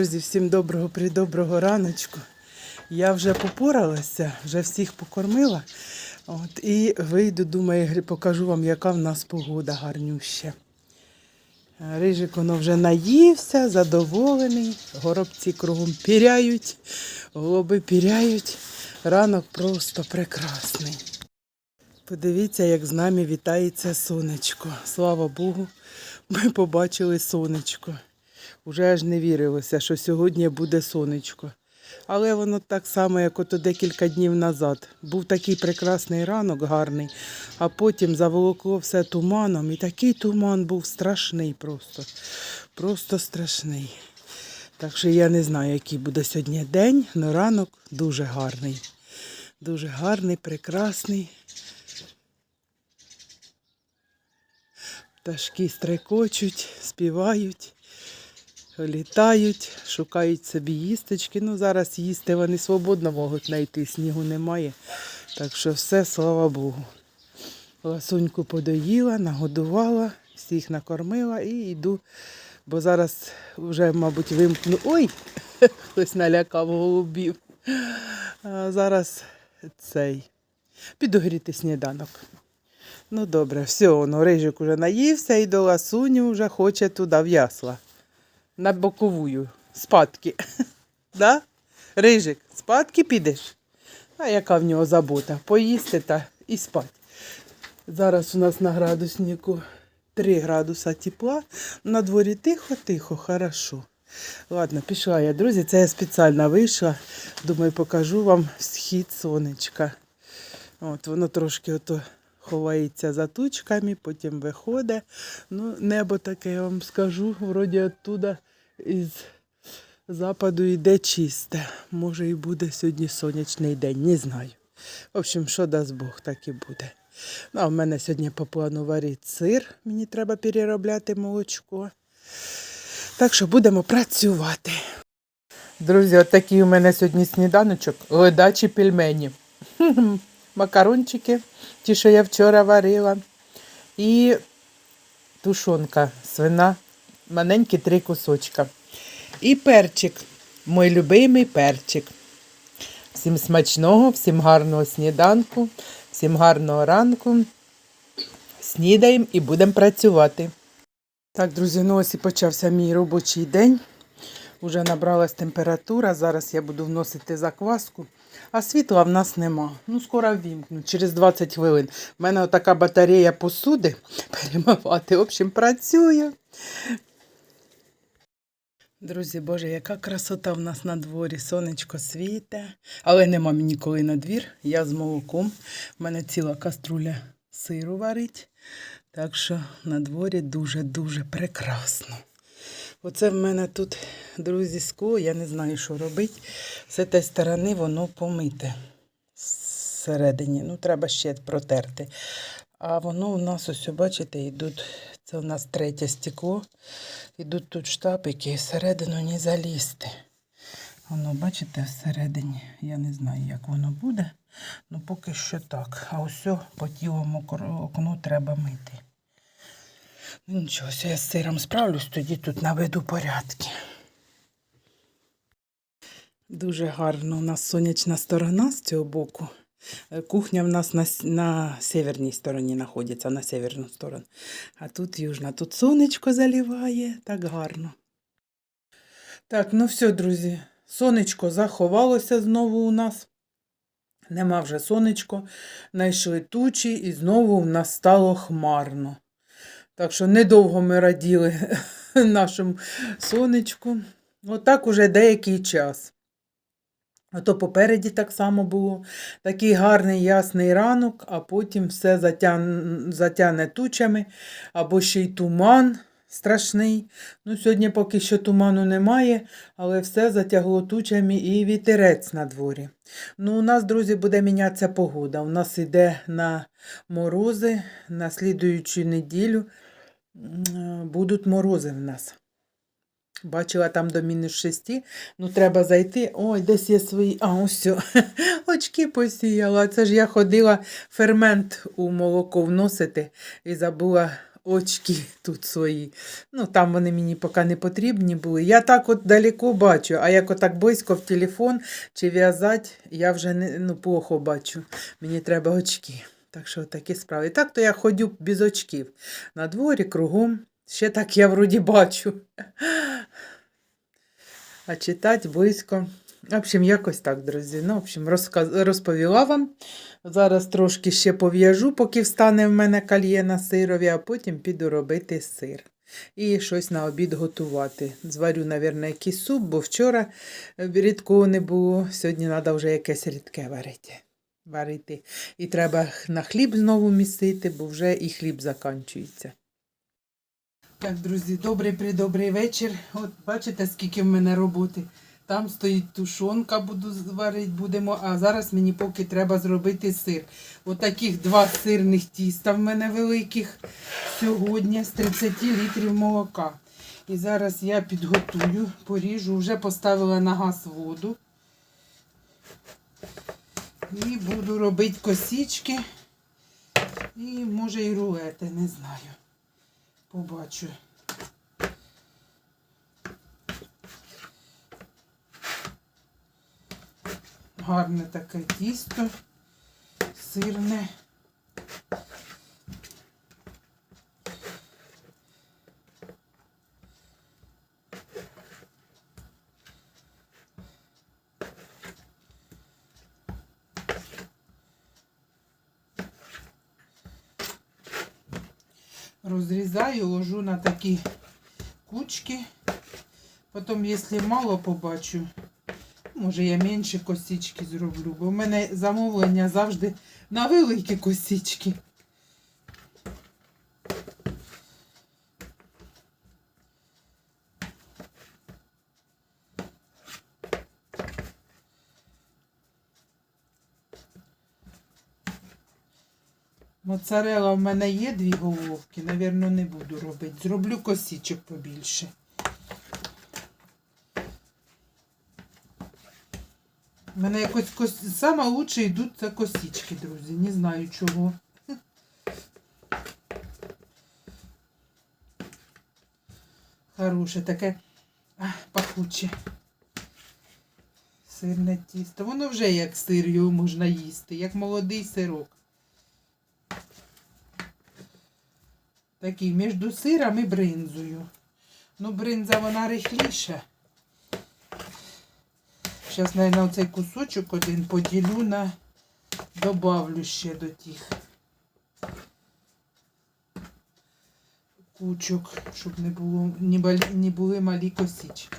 Друзі, всім доброго придоброго раночку. Я вже попоралася, вже всіх покормила. От, і вийду, думаю, покажу вам, яка в нас погода гарнюща. Рижик воно вже наївся, задоволений. Горобці кругом піряють, голуби піряють. Ранок просто прекрасний. Подивіться, як з нами вітається сонечко. Слава Богу, ми побачили сонечко. Уже аж не вірилося, що сьогодні буде сонечко. Але воно так само, як ото декілька днів назад. Був такий прекрасний ранок, гарний, а потім заволокло все туманом. І такий туман був страшний просто. Просто страшний. Так що я не знаю, який буде сьогодні день, але ранок дуже гарний. Дуже гарний, прекрасний. Пташки стрекочуть, співають, літають, шукають собі їсточки. Ну, зараз їсти вони свободно можуть знайти, снігу немає. Так що все, слава Богу. Ласуньку подоїла, нагодувала, всіх накормила і йду, бо зараз вже, мабуть, вимкну. Ой! Хтось налякав голубів. А зараз цей. Піду гріти сніданок. Ну добре, все, воно рижик уже наївся і до ласуню вже хоче туди в ясла. На боковую. Спадки. Да? Рижик, спадки підеш? А яка в нього забота? Поїсти та і спать. Зараз у нас на градуснику 3 градуса тепла. На дворі тихо-тихо, хорошо. Ладно, пішла я, друзі. Це я спеціально вийшла. Думаю, покажу вам схід сонечка. От, воно трошки ото ховається за тучками, потім виходить. Ну, небо таке, я вам скажу, вроді оттуда із западу йде чисте. Може і буде сьогодні сонячний день, не знаю. В общем, що дасть Бог, так і буде. Ну, а в мене сьогодні по плану варить сир, мені треба переробляти молочко. Так що будемо працювати. Друзі, отакий у мене сьогодні сніданочок. Ледачі пельмені. Макарончики, ті, що я вчора варила. І тушонка свина, маленькі три кусочка. І перчик, мій любимий перчик. Всім смачного, всім гарного сніданку, всім гарного ранку. Снідаємо і будемо працювати. Так, друзі, ну ось і почався мій робочий день. Уже набралась температура. Зараз я буду вносити закваску. А світла в нас нема. Ну, скоро ввімкну, через 20 хвилин. У мене така батарея посуди перемивати. В общем, працює. Друзі, Боже, яка красота в нас на дворі. Сонечко світе. Але нема мені коли на двір. Я з молоком. У мене ціла каструля сиру варить. Так що на дворі дуже-дуже прекрасно. Оце в мене тут, друзі, скло, я не знаю, що робити. З цієї сторони воно помите всередині. Ну, треба ще протерти. А воно у нас, ось, бачите, йдуть, це у нас третє стекло. Йдуть тут штапики, і всередину не залізти. Воно, бачите, всередині. Я не знаю, як воно буде. Ну, поки що так. А ось по тілому окну треба мити. Ну, Нічого, я з сиром справлюсь, тоді тут наведу порядки. Дуже гарно у нас сонячна сторона з цього боку. Е, Кухня в нас на, на северній стороні знаходиться, на северну сторону. А тут южна. Тут сонечко заливає, так гарно. Так, ну все, друзі. Сонечко заховалося знову у нас. Нема вже сонечко. Найшли тучі і знову в нас стало хмарно. Так що недовго ми раділи нашому сонечку. Отак уже деякий час. А то попереді так само було. Такий гарний ясний ранок, а потім все затян... затяне тучами, або ще й туман страшний. Ну, сьогодні поки що туману немає, але все затягло тучами і вітерець на дворі. Ну, у нас, друзі, буде мінятися погода. У нас йде на морози, на слідуючу неділю будуть морози в нас. Бачила там до мінус 6, ну треба зайти. Ой, десь є свої. А, ось. Очки посіяла. Це ж я ходила фермент у молоко вносити і забула очки тут свої. Ну, там вони мені поки не потрібні були. Я так от далеко бачу, а як отак близько в телефон чи в'язати, я вже не, ну, плохо бачу. Мені треба очки. Так що такі справи. І так то я ходю без очків. На дворі, кругом. Ще так я вроді бачу. А читати близько. В общем, якось так, друзі. Ну, в общем, розповіла вам. Зараз трошки ще пов'яжу, поки встане в мене кальє на сирові, а потім піду робити сир. І щось на обід готувати. Зварю, мабуть, якийсь суп, бо вчора рідкого не було. Сьогодні треба вже якесь рідке варити. варити. І треба на хліб знову місити, бо вже і хліб закінчується. Так, друзі, добрий придобрий вечір. От бачите, скільки в мене роботи. Там стоїть тушонка, буду варити будемо, а зараз мені поки треба зробити сир. Отаких два сирних тіста в мене великих сьогодні з 30 літрів молока. І зараз я підготую, поріжу, вже поставила на газ воду. І буду робити косічки. І може і рулети, не знаю. Побачу. Гарне таке тісто, сирне. Розрізаю, ложу на такі кучки. Потім, якщо мало побачу, Може, я менше косички зроблю, бо в мене замовлення завжди на великі косички. Моцарела в мене є дві головки, навірно, не буду робити. Зроблю косичок побільше. У мене якось кос... саме лучше йдуть це косички, друзі. Не знаю чого. Хороше таке пахуче. Сирне тісто. Воно вже як сир його можна їсти, як молодий сирок. Такий між сиром і бринзою. Ну, бринза вона рихліша. Зараз, мабуть, цей кусочок один поділю на добавлю ще до тих кучок, щоб не було не були малі косички.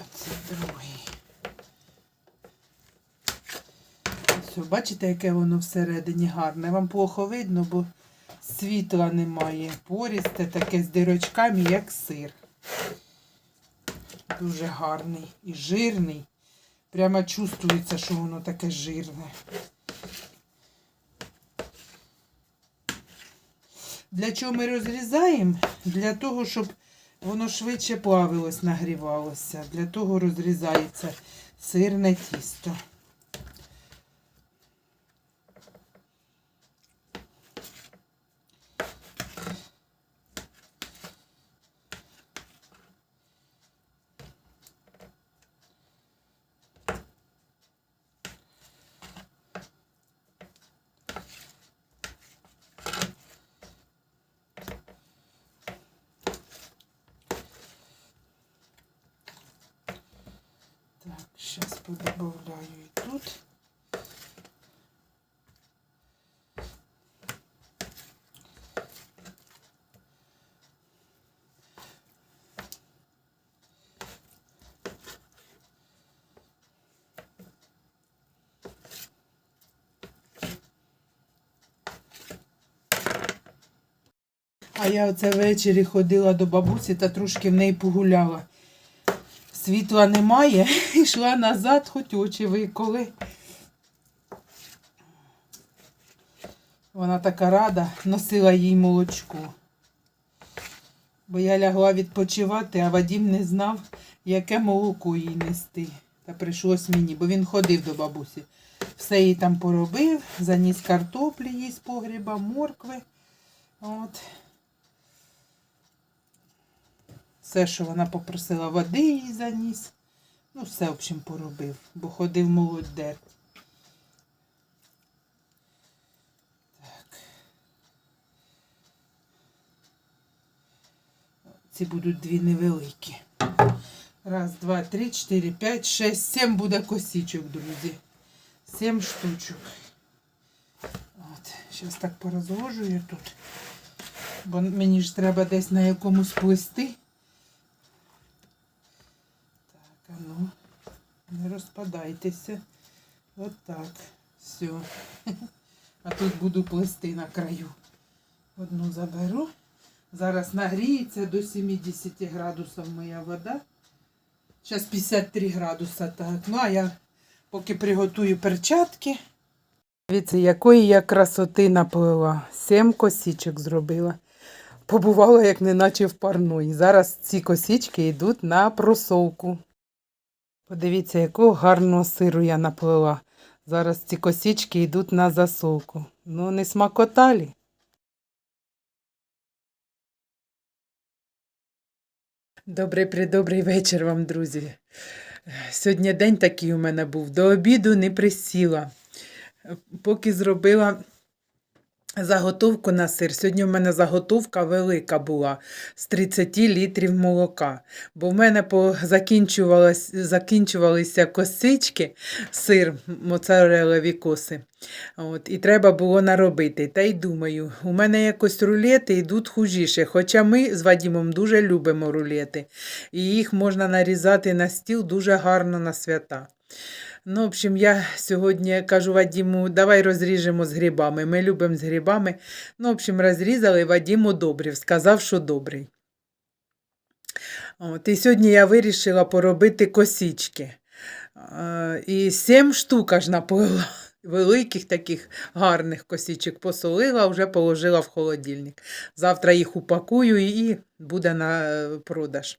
Оце другий. Бачите, яке воно всередині гарне. Вам плохо видно, бо світла немає. Порісте таке з дирочками, як сир. Дуже гарний і жирний. Прямо чувствується, що воно таке жирне. Для чого ми розрізаємо? Для того, щоб воно швидше плавилось, нагрівалося. Для того розрізається сирне тісто. Так, подобавляю и тут. А я оце ввечері ходила до бабусі та трошки в неї погуляла. Світла немає, йшла назад, хоч очі виколи. Вона така рада, носила їй молочко. Бо я лягла відпочивати, а Вадім не знав, яке молоко їй нести. Та прийшлось мені, бо він ходив до бабусі. Все їй там поробив, заніс картоплі їй з погріба, моркви. От. Все, що вона попросила, води їй заніс. Ну, все, в общем, поробив, бо ходив молодер. Так. Ці будуть дві невеликі. Раз, два, три, чотири, п'ять, шесть, сім буде косічок, друзі. Сім штучок. От, зараз так порозложую тут. Бо мені ж треба десь на якомусь плисти. Так, а ну, не розпадайтеся. От так. Все. А тут буду плисти на краю. Одну заберу. Зараз нагріється до 70 градусів моя вода. Зараз 53 градуса, так. Ну, а я поки приготую перчатки. Дивіться, якої я красоти наплила. Сім косічок зробила. Побувала, як неначе в парної. Зараз ці косічки йдуть на просовку. Подивіться, якого гарного сиру я наплила. Зараз ці косічки йдуть на засолку. Ну, не смакоталі. Добрий придобрий вечір вам, друзі. Сьогодні день такий у мене був. До обіду не присіла. Поки зробила заготовку на сир. Сьогодні в мене заготовка велика була з 30 літрів молока. Бо в мене закінчувалися косички, сир, моцарелові коси. От, і треба було наробити. Та й думаю, у мене якось рулети йдуть хужіше. Хоча ми з Вадімом дуже любимо рулети. І їх можна нарізати на стіл дуже гарно на свята. Ну, в общем, я сьогодні кажу Вадіму, давай розріжемо з грибами. Ми любимо з грибами. Ну, в общем, розрізали, Вадім одобрив, сказав, що добрий. От, і сьогодні я вирішила поробити косічки. Е, І сім штук аж наплила. Великих таких гарних косічок посолила, вже положила в холодильник. Завтра їх упакую і буде на е, продаж.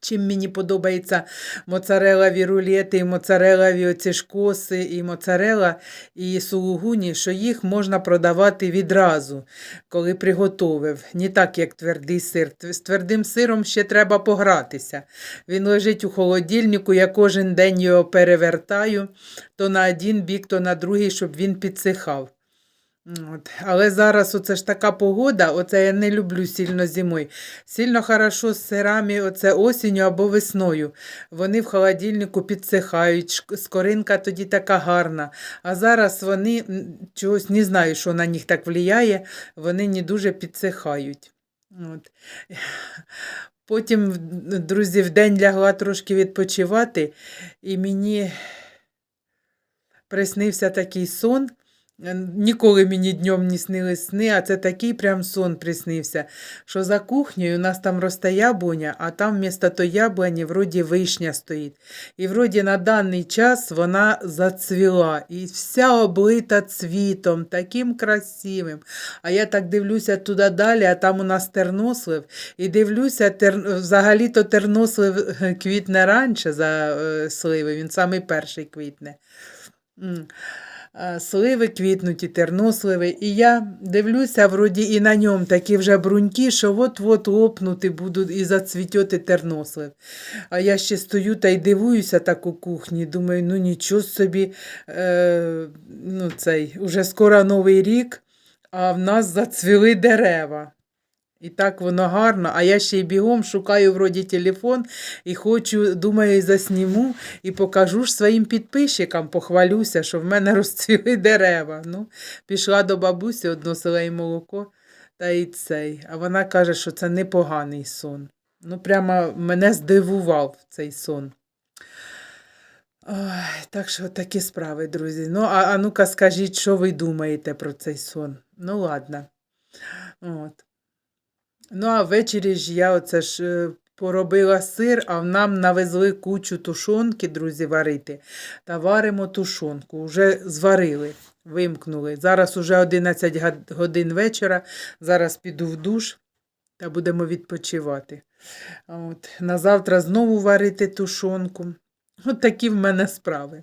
Чим мені подобається моцарелові рулети, і моцарелові оці ж коси, і моцарела, і сулугуні, що їх можна продавати відразу, коли приготовив. Не так, як твердий сир. З твердим сиром ще треба погратися. Він лежить у холодильнику, я кожен день його перевертаю, то на один бік, то на другий, щоб він підсихав. От. Але зараз оце ж така погода, оце я не люблю сильно зимою. Сильно хорошо з сирами оце осінню або весною. Вони в холодильнику підсихають, скоринка тоді така гарна. А зараз вони чогось не знаю, що на них так впливає, вони не дуже підсихають. От. Потім, друзі, в день лягла трошки відпочивати, і мені приснився такий сон. Ніколи мені днем не снились сни, а це такий прям сон приснився, що за кухнею у нас там росте яблуня, а там вмісто то яблуні вроді вишня стоїть. І вроді на даний час вона зацвіла і вся облита цвітом, таким красивим. А я так дивлюся туди далі, а там у нас тернослив. І дивлюся, тер... взагалі-то тернослив е, квітне раніше за е, сливи, він самий перший квітне. А, Сливи квітнуть і терносливи, і я дивлюся, вроді і на ньому такі вже бруньки, що от-от лопнути будуть і зацвітьоти тернослив. А я ще стою та й дивуюся так у кухні, думаю, ну нічого собі, е, ну цей, уже скоро Новий рік, а в нас зацвіли дерева. І так воно гарно, а я ще й бігом шукаю вроді телефон і хочу, думаю, засніму і покажу ж своїм підписчикам, похвалюся, що в мене розцвіли дерева. Ну, пішла до бабусі, односила їй молоко та й цей. А вона каже, що це непоганий сон. Ну, прямо мене здивував цей сон. Ой, так що такі справи, друзі. Ну, а, ну-ка скажіть, що ви думаєте про цей сон? Ну, ладно. От. Ну, а ввечері ж я оце ж е, поробила сир, а нам навезли кучу тушонки, друзі, варити. Та варимо тушонку. Уже зварили, вимкнули. Зараз уже 11 годин вечора. Зараз піду в душ. та будемо відпочивати. От, на завтра знову варити тушонку. От такі в мене справи.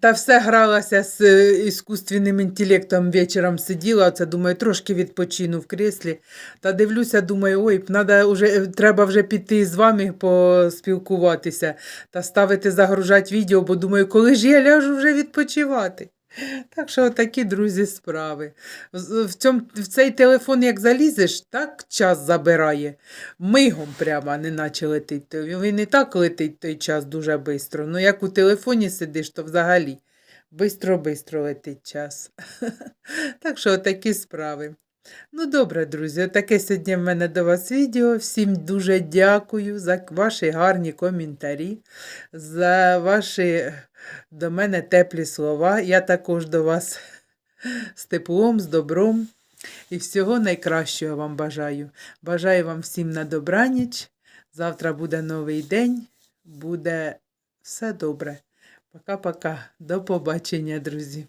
Та все гралася з е, іскусственним інтелектом вечором сиділа, оце думаю, трошки відпочину в креслі. Та дивлюся, думаю, ой, надо вже, е, треба вже піти з вами поспілкуватися та ставити загружати відео, бо думаю, коли ж я ляжу вже відпочивати. Так що такі, друзі, справи. В, цьому, в цей телефон, як залізеш, так час забирає. Мигом прямо, не наче летить. Він і так летить той час дуже швидко. Ну, як у телефоні сидиш, то взагалі бистро-бистро летить час. Так що такі справи. Ну, добре, друзі, таке сьогодні в мене до вас відео. Всім дуже дякую за ваші гарні коментарі, за ваші до мене теплі слова. Я також до вас з теплом, з добром. І всього найкращого вам бажаю. Бажаю вам всім на добраніч. Завтра буде новий день. Буде все добре. Пока-пока. До побачення, друзі.